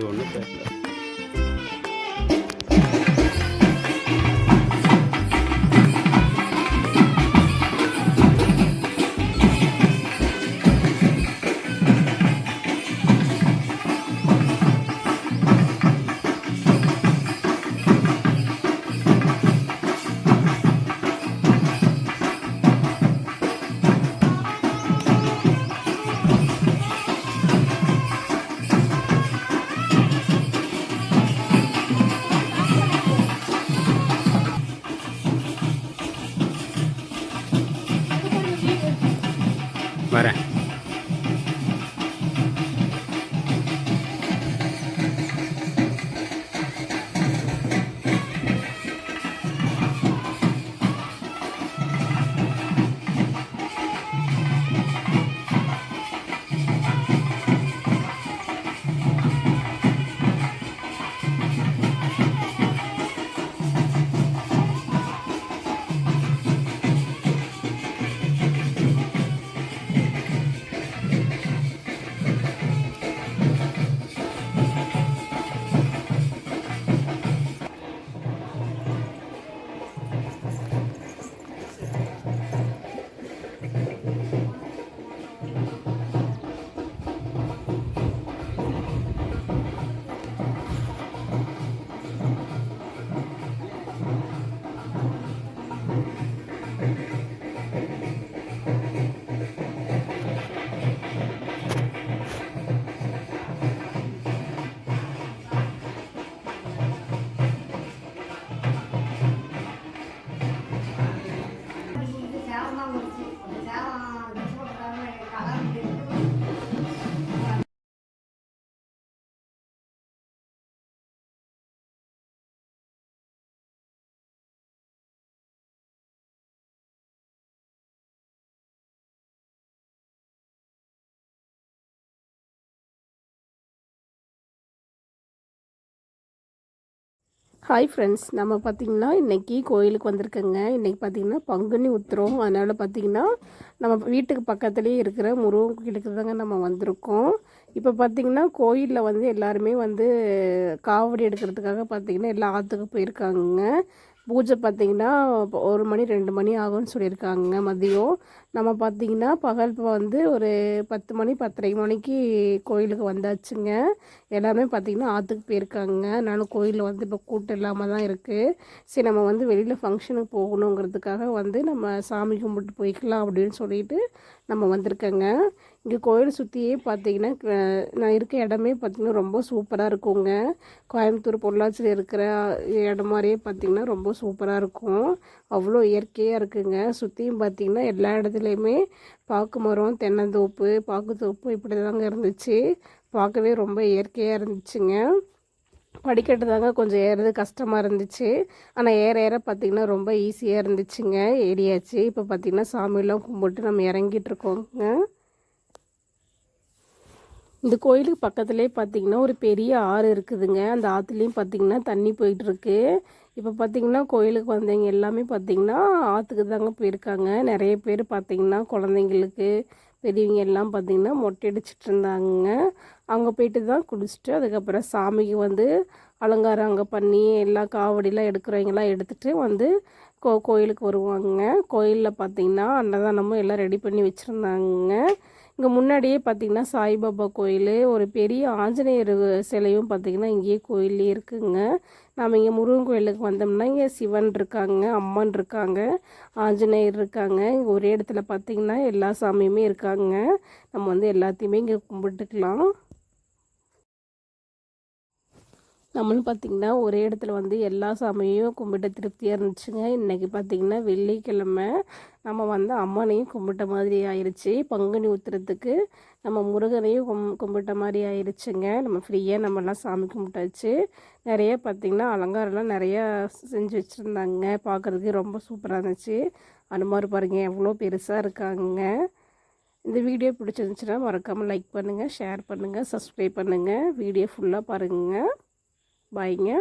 அது ஒன்றும் தெரியல வரேன் ஹாய் ஃப்ரெண்ட்ஸ் நம்ம பார்த்திங்கன்னா இன்றைக்கி கோயிலுக்கு வந்திருக்கோங்க. இன்றைக்கி பார்த்திங்கன்னா பங்குனி உத்திரம். அதனால் பார்த்திங்கன்னா நம்ம வீட்டுக்கு பக்கத்துலேயே இருக்கிற முருகன் கோயிலுக்கு தாங்க நம்ம வந்திருக்கோம். இப்போ பார்த்திங்கன்னா கோயிலில் வந்து எல்லாருமே வந்து காவடி எடுக்கிறதுக்காக பார்த்திங்கன்னா எல்லா ஆற்றுக்கு போயிருக்காங்க பூஜை பார்த்திங்கன்னா ஒரு மணி ரெண்டு மணி ஆகும்னு சொல்லியிருக்காங்க மதியம். நம்ம பார்த்திங்கன்னா பகல் வந்து ஒரு பத்து மணி பத்தரை மணிக்கு கோயிலுக்கு வந்தாச்சுங்க. எல்லாமே பார்த்திங்கன்னா ஆற்றுக்கு போயிருக்காங்க. நானும் கோயிலில் வந்து இப்போ கூட்டம் இல்லாமல் தான் இருக்குது சரி நம்ம வந்து வெளியில் ஃபங்க்ஷனுக்கு போகணுங்கிறதுக்காக வந்து நம்ம சாமி கும்பிட்டு போய்க்கலாம் அப்படின்னு சொல்லிட்டு நம்ம வந்திருக்கேங்க. இங்கே கோயில் சுற்றியே பார்த்தீங்கன்னா க- நான் இருக்க இடமே பார்த்திங்கன்னா ரொம்ப சூப்பராக இருக்குங்க. கோயம்புத்தூர் பொள்ளாச்சியில் இருக்கிற இடம் மாதிரியே பார்த்திங்கன்னா ரொம்ப சூப்பராக இருக்கும். அவ்வளோ இயற்கையாக இருக்குங்க. சுற்றியும் பார்த்திங்கன்னா எல்லா இடத்துலையுமே பாக்கு மரம் தென்னந்தோப்பு பாக்குத்தோப்பு இப்படி தாங்க இருந்துச்சு. பார்க்கவே ரொம்ப இயற்கையாக இருந்துச்சுங்க. படிக்கட்டு தாங்க கொஞ்சம் ஏறது கஷ்டமாக இருந்துச்சு. ஆனால் ஏற ஏற பார்த்திங்கன்னா ரொம்ப ஈஸியாக இருந்துச்சுங்க. ஏறியாச்சு. இப்போ பார்த்திங்கன்னா சாமியெல்லாம் கும்பிட்டு நம்ம இறங்கிட்டு இருக்கோங்க. இந்த கோயிலுக்கு பக்கத்துலேயே பார்த்தீங்கன்னா ஒரு பெரிய ஆறு இருக்குதுங்க. அந்த ஆற்றுலேயும் பார்த்தீங்கன்னா தண்ணி போயிட்டுருக்கு. இப்போ பார்த்தீங்கன்னா கோயிலுக்கு வந்தவங்க எல்லாமே பார்த்தீங்கன்னா ஆற்றுக்கு தாங்க போயிருக்காங்க. நிறைய பேர் பார்த்தீங்கன்னா குழந்தைங்களுக்கு பெரியவங்க எல்லாம் பார்த்திங்கன்னா மொட்டை அடிச்சிட்டு இருந்தாங்க அங்கே போயிட்டு தான் குடிச்சிட்டு அதுக்கப்புறம் சாமிக்கு வந்து அலங்காரம் அங்கே பண்ணி எல்லா காவடிலாம் எடுக்கிறவங்களாம் எடுத்துகிட்டு வந்து கோ கோயிலுக்கு வருவாங்க. கோயிலில் பார்த்திங்கன்னா அன்னதானமும் எல்லாம் ரெடி பண்ணி வச்சுருந்தாங்க. இங்கே முன்னாடியே பார்த்தீங்கன்னா சாய்பாபா கோயில் ஒரு பெரிய ஆஞ்சநேயர் சிலையும் பார்த்திங்கன்னா இங்கேயே கோயிலே இருக்குங்க. நாம் இங்கே முருகன் கோயிலுக்கு வந்தோம்னா இங்கே சிவன் இருக்காங்க அம்மன் இருக்காங்க ஆஞ்சநேயர் இருக்காங்க. இங்கே ஒரே இடத்துல பார்த்தீங்கன்னா எல்லா சாமியுமே இருக்காங்க. நம்ம வந்து எல்லாத்தையுமே இங்கே கும்பிட்டுக்கலாம். நம்மளும் பார்த்திங்கன்னா ஒரே இடத்துல வந்து எல்லா சாமியும் கும்பிட்ட திருப்தியாக இருந்துச்சுங்க. இன்றைக்கி பார்த்திங்கன்னா வெள்ளிக்கிழமை நம்ம வந்து அம்மனையும் கும்பிட்ட மாதிரி ஆயிடுச்சு பங்குனி உத்திரத்துக்கு நம்ம முருகனையும் கும் கும்பிட்ட மாதிரி ஆயிடுச்சுங்க நம்ம ஃப்ரீயாக நம்மலாம் சாமி கும்பிட்டாச்சு. நிறைய பார்த்திங்கன்னா அலங்காரம்லாம் நிறையா செஞ்சு வச்சுருந்தாங்க. பார்க்குறதுக்கு ரொம்ப சூப்பராக இருந்துச்சு. அனுமார் பாருங்கள் எவ்வளோ பெருசாக இருக்காங்க. இந்த வீடியோ பிடிச்சிருந்துச்சுன்னா மறக்காமல் லைக் பண்ணுங்கள் ஷேர் பண்ணுங்கள் சப்ஸ்கிரைப் பண்ணுங்கள் வீடியோ ஃபுல்லாக பாருங்கள் பாய்ங்க.